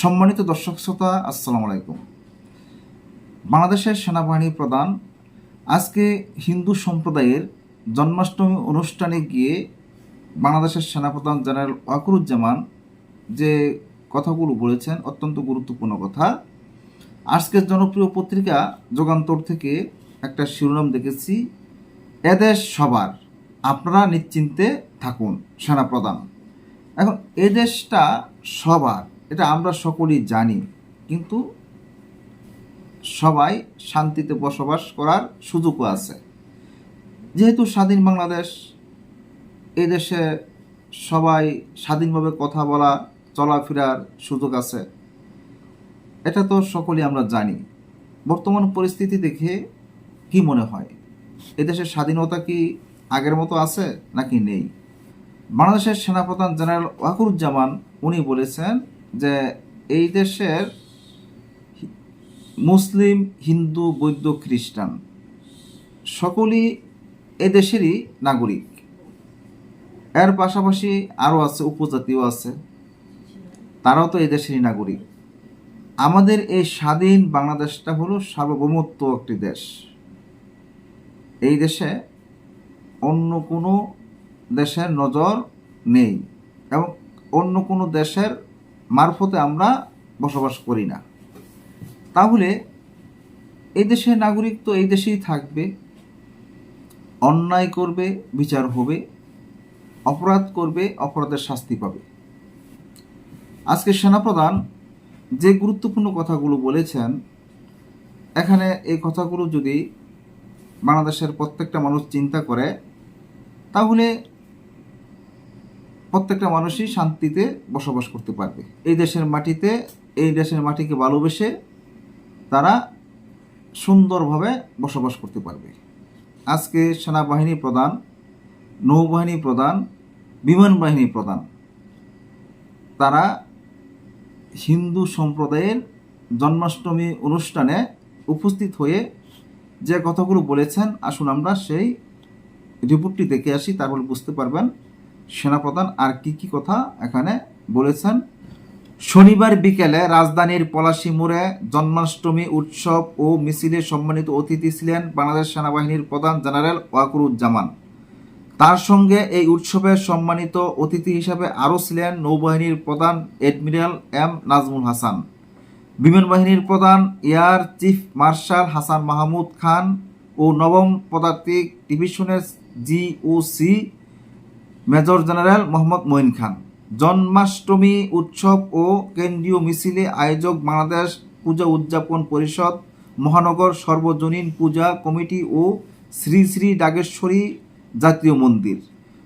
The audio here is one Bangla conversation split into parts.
সম্মানিত দর্শক শ্রোতা, আসসালামু আলাইকুম। বাংলাদেশের সেনাবাহিনী প্রধান, আজকে হিন্দু সম্প্রদায়ের জন্মাষ্টমী অনুষ্ঠানে গিয়ে বাংলাদেশের সেনাপ্রধান জেনারেল ওয়াকুরুজ্জামান যে কথাগুলো বলেছেন, অত্যন্ত গুরুত্বপূর্ণ কথা। আজকের জনপ্রিয় পত্রিকা যোগান্তর থেকে একটা শিরোনাম দেখেছি এদেশ সবার, আপনারা নিশ্চিন্তে থাকুন, সেনাপ্রধান। এখন এদেশটা সবার এটা আমরা সকলেই জানি, কিন্তু সবাই শান্তিতে বসবাস করার সুযোগও আছে। যেহেতু স্বাধীন বাংলাদেশ এই দেশে সবাই স্বাধীনভাবে কথা বলা, চলাফেরার সুযোগ আছে। এটা তো সকলেই আমরা জানি। বর্তমান পরিস্থিতি দেখে কি মনে হয়? এদেশের স্বাধীনতা কি আগের মতো আছে নাকি নেই? বাংলাদেশের সেনাপ্রধান জেনারেল ওয়াকুরুজ্জামান, উনি বলেছেন যে এই দেশের মুসলিম, হিন্দু, বৌদ্ধ, খ্রিস্টান সকলেই এ দেশেরই নাগরিক। এর পাশাপাশি আরও আছে, উপজাতিও আছে। তারাও তো এই দেশেরই নাগরিক। আমাদের এই স্বাধীন বাংলাদেশটা হলো সার্বভৌমত্ব একটি দেশ। এই দেশে অন্য কোনো দেশের নজর নেই এবং অন্য কোনো দেশের মারফতে আমরা বসবাস করি না। তাহলে এই দেশের নাগরিক তো এই দেশেই থাকবে, অন্যায় করবে, বিচার হবে, অপরাধ করবে, অপরাধের শাস্তি পাবে। আজকে সেনাপ্রধান যে গুরুত্বপূর্ণ কথাগুলো বলেছেন, এখানে এই কথাগুলো যদি বাংলাদেশের প্রত্যেকটা মানুষ চিন্তা করে, তাহলে প্রত্যেকটা মানুষই শান্তিতে বসবাস করতে পারবে। এই দেশের মাটিতে, এই দেশের মাটিকে ভালোবেসে তারা সুন্দরভাবে বসবাস করতে পারবে। আজকে সেনাবাহিনী প্রধান, নৌবাহিনী প্রধান বিমান বাহিনী প্রধান, তারা হিন্দু সম্প্রদায়ের জন্মাষ্টমী অনুষ্ঠানে উপস্থিত হয়ে যে কথাগুলো বলেছেন, আসুন আমরা সেই রিপোর্টটি দেখে আসি, তারপর বুঝতে পারবেন সেনাপ্রধান আর কি কি কথা এখানে বলেছেন? শনিবার বিকেলে রাজধানীর পলাশী মোড়ে জন্মাষ্টমী উৎসব ও মিছিলে সম্মানিত অতিথি ছিলেন বাংলাদেশ সেনাবাহিনীর প্রধান জেনারেল ওয়াকুরুজ্জামান। তার সঙ্গে এই উৎসবে সম্মানিত অতিথি হিসাবে আরও ছিলেন নৌবাহিনীর প্রধান এডমিরাল এম নাজমুল হাসান, বিমান বাহিনীর প্রধান air chief marshal Hasan Mahmud Khan ও নবম পদাতিক ডিভিশনের GOC major general Mohammad Moin Khan. Janmashtami উৎসব ও কেন্দ্রীয় মিছিলে আয়োজক বাংলাদেশ পূজা উদযাপন পরিষদ, মহানগর সর্বজনীন পূজা কমিটি ও শ্রী শ্রী ডাগেশ্বরী জাতীয় মন্দির।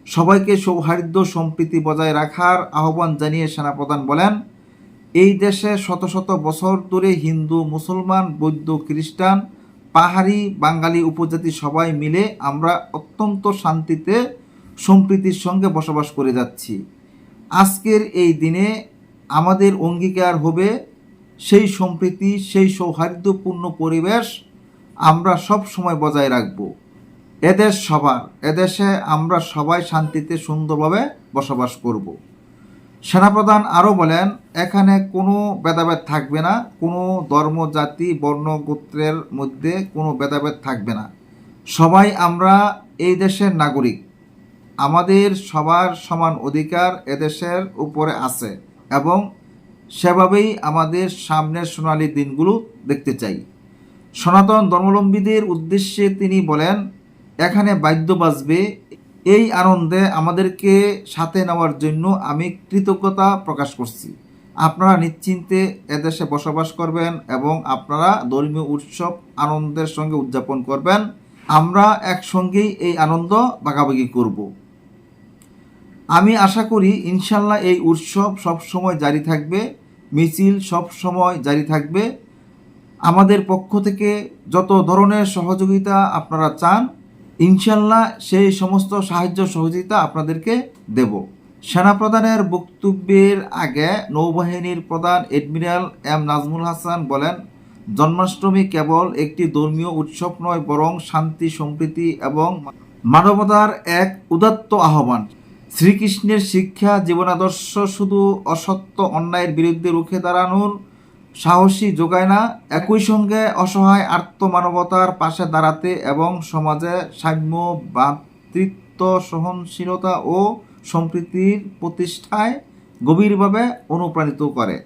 সবাইকে সৌহার্দ্য সম্প্রীতি বজায় রাখার আহ্বান জানিয়ে সেনাপ্রধান বলেন, এই দেশে শত শত বছর ধরে হিন্দু, মুসলমান, বৌদ্ধ, খ্রিস্টান, পাহাড়ি, বাঙালি উপজাতি সবাই মিলে আমরা অত্যন্ত শান্তিতে সম্প্রীতির সঙ্গে বসবাস করে যাচ্ছি। আজকের এই দিনে আমাদের অঙ্গীকার হবে সেই সম্প্রীতি, সেই সৌহার্দ্যপূর্ণ পরিবেশ আমরা সব সময় বজায় রাখব। এদেশ সবার, এদেশে আমরা সবাই শান্তিতে সুন্দরভাবে বসবাস করব। সেনাপ্রধান আরও বলেন, এখানে কোনো ভেদাভেদ থাকবে না, কোনো ধর্ম, জাতি, বর্ণ, গোত্রের মধ্যে কোনো ভেদাভেদ থাকবে না। সবাই আমরা এই দেশের নাগরিক। আমাদের সবার সমান অধিকার এদেশের উপরে আছে এবং সেভাবেই আমাদের সামনের সোনালী দিনগুলো দেখতে চাই। সনাতন ধর্মলম্বীদের উদ্দেশ্যে তিনি বলেন, এখানে বাদ্য বাজবে। এই আনন্দে আমাদেরকে সাথে নেওয়ার জন্য আমি কৃতজ্ঞতা প্রকাশ করছি। আপনারা নিশ্চিন্তে এদেশে বসবাস করবেন এবং আপনারা ধর্মীয় উৎসব আনন্দের সঙ্গে উদযাপন করবেন। আমরা একসঙ্গেই এই আনন্দ ভাগাভাগি করব। আমি আশা করি ইনশাল্লাহ এই উৎসব সব সময় জারি থাকবে, মিছিল সব সময় জারি থাকবে। আমাদের পক্ষ থেকে যত ধরনের সহযোগিতা আপনারা চান, ইনশাল্লাহ সেই সমস্ত সাহায্য সহযোগিতা আপনাদেরকে দেব। সেনাপ্রধানের বক্তব্যের আগে নৌবাহিনীর প্রধান এডমিরাল এম নাজমুল হাসান বলেন, জন্মাষ্টমী কেবল একটি ধর্মীয় উৎসব নয়, বরং শান্তি, সম্প্রীতি এবং মানবতার এক উদাত্ত আহ্বান। শ্রীকৃষ্ণের শিক্ষা, জীবনাদর্শ শুধু অসত্য অন্যায়ের বিরুদ্ধে রুখে দাঁড়ানোর সাহসী যোগায় না, একই সঙ্গে অসহায় আত্মমানবতার পাশে দাঁড়াতে এবং সমাজে সাম্য ভ্রাতৃত্ব সহনশীলতা ও সম্প্রীতির প্রতিষ্ঠায় গভীরভাবে অনুপ্রাণিত করে।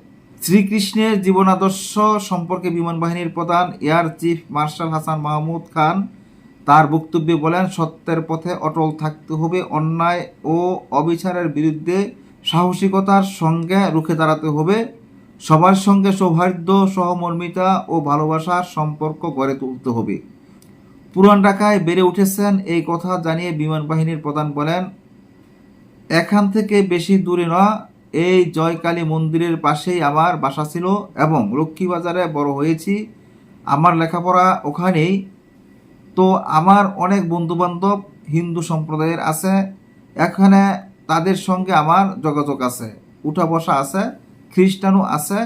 শ্রীকৃষ্ণের জীবনাদর্শ সম্পর্কে বিমান বাহিনীর প্রধান air chief marshal Hasan Mahmud Khan তার বক্তব্যে বলেন, সত্যের পথে অটল থাকতে হবে, অন্যায় ও অবিচারের বিরুদ্ধে সাহসিকতার সঙ্গে রুখে দাঁড়াতে হবে, সবার সঙ্গে সৌহার্দ্য, সহমর্মিতা ও ভালোবাসার সম্পর্ক গড়ে তুলতে হবে। পুরান ঢাকায় বেড়ে উঠেছেন এই কথা জানিয়ে বিমান বাহিনীর প্রধান বলেন, এখান থেকে বেশি দূরে না, এই জয়কালী মন্দিরের পাশেই আমার বাসা ছিল এবং লক্ষ্মীবাজারে বড় হয়েছি। আমার লেখাপড়া ওখানেই তো আমার অনেক বন্ধুবান্ধব হিন্দু সম্প্রদায়ের আছে, এখানে তাদের সঙ্গে আমার যোগাযোগ আছে, উঠা বসা আছে, খ্রিস্টানও আছে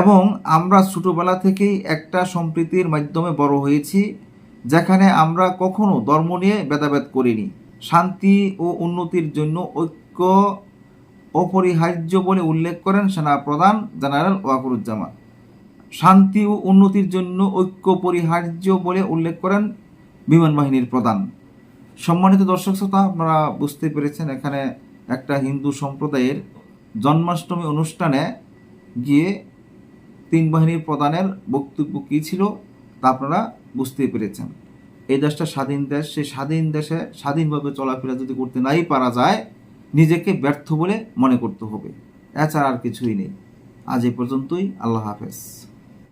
এবং আমরা ছোটোবেলা থেকেই একটা সম্প্রীতির মাধ্যমে বড় হয়েছি, যেখানে আমরা কখনো ধর্ম নিয়ে ভেদাভেদ করিনি। শান্তি ও উন্নতির জন্য ঐক্য অপরিহার্য বলে উল্লেখ করেন সেনাপ্রধান জেনারেল ওয়াকুরুজ্জামান। শান্তি ও উন্নতির জন্য ঐক্য পরিহার্য বলে উল্লেখ করেন বিমান বাহিনীর প্রধান। সম্মানিত দর্শক শ্রোতা, আপনারা বুঝতে পেরেছেন এখানে একটা হিন্দু সম্প্রদায়ের জন্মাষ্টমী অনুষ্ঠানে গিয়ে তিন বাহিনীর প্রধানের বক্তব্য কী ছিল তা আপনারা বুঝতে পেরেছেন। এই দেশটা স্বাধীন দেশ, সেই স্বাধীন দেশে স্বাধীনভাবে চলাফেরা যদি করতে নাই পারা যায়, নিজেকে ব্যর্থ বলে মনে করতে হবে। এছাড়া আর কিছুই নেই। আজ এই পর্যন্তই, আল্লাহ হাফেজ।